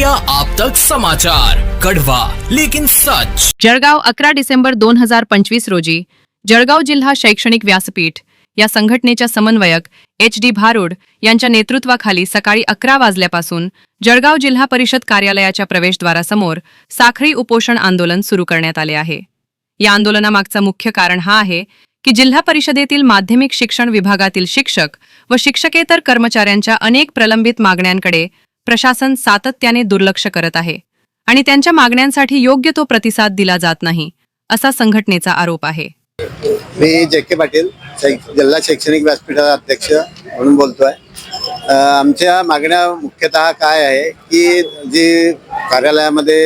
India Aap Tak समाचार। कड़वा लेकिन सच। जळगाव अकरा डिसेंबर दोन हजार पंचवीस रोजी जळगाव जिल्हा शैक्षणिक व्यासपीठ या संघटनेच्या समन्वयक एच डी भारुड यांच्या नेतृत्वाखाली सकाळी अकरा वाजल्यापासून जळगाव जिल्हा परिषद कार्यालयाच्या प्रवेशद्वारासमोर साखळी उपोषण आंदोलन सुरू करण्यात आले आहे. या आंदोलनामागचं मुख्य कारण हा आहे की जिल्हा परिषदेतील माध्यमिक शिक्षण विभागातील शिक्षक व शिक्षकेतर कर्मचाऱ्यांच्या अनेक प्रलंबित मागण्यांकडे प्रशासन सातत्याने दुर्लक्ष करत आहे आणि त्यांच्या मागण्यांसाठी योग्य तो प्रतिसाद दिला जात नाही असा संघटनेचा आरोप आहे. मी जे के पाटील जिल्हा शैक्षणिक व्यासपीठाचा अध्यक्ष म्हणून बोलतोय. आमच्या मागण्या मुख्यतः काय आहे की जी कार्यालयामध्ये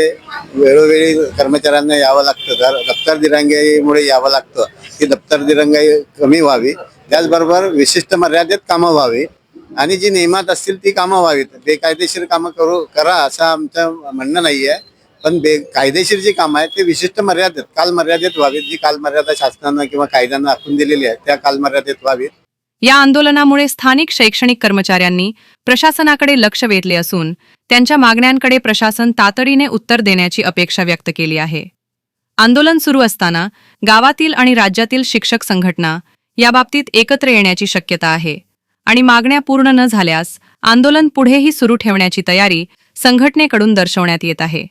वेळोवेळी कर्मचाऱ्यांना यावं लागतं तर दप्तर दिरंगाईमुळे यावं लागतं की दप्तर दिरंगाई कमी व्हावी त्याचबरोबर विशिष्ट मर्यादेत कामं व्हावी आणि जी नियमात असतील ती कामं व्हावीत. बेकायदेशीर कामं करू करा असं आमचं म्हणणं नाही आहे पण बे कायदेशीर जी कामं आहेत ते विशिष्ट मर्यादेत कालमर्यादेत व्हावीत जी कालमर्यादा शासनानं किंवा कायद्यानं आखून दिलेली आहे त्या कालमर्यादेत व्हावीत. या आंदोलनामुळे स्थानिक शैक्षणिक कर्मचाऱ्यांनी प्रशासनाकडे लक्ष वेधले असून त्यांच्या मागण्यांकडे प्रशासन तातडीने उत्तर देण्याची अपेक्षा व्यक्त केली आहे. आंदोलन सुरू असताना गावातील आणि राज्यातील शिक्षक संघटना याबाबतीत एकत्र येण्याची शक्यता आहे. आणि मागण्या पूर्ण न झाल्यास आंदोलन पुढेही सुरू ठेवण्याची तयारी संघटनेकडून दर्शवण्यात येत आहे.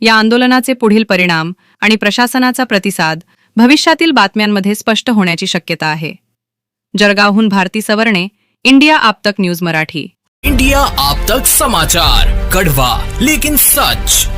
या आंदोलनाचे पुढील परिणाम आणि प्रशासनाचा प्रतिसाद भविष्यातील बातम्यांमध्ये स्पष्ट होण्याची शक्यता आहे. जळगावहून Bharati Savarne India Aaptak news Marathi. India Aap Tak समाचार कड़वा लेकिन सच.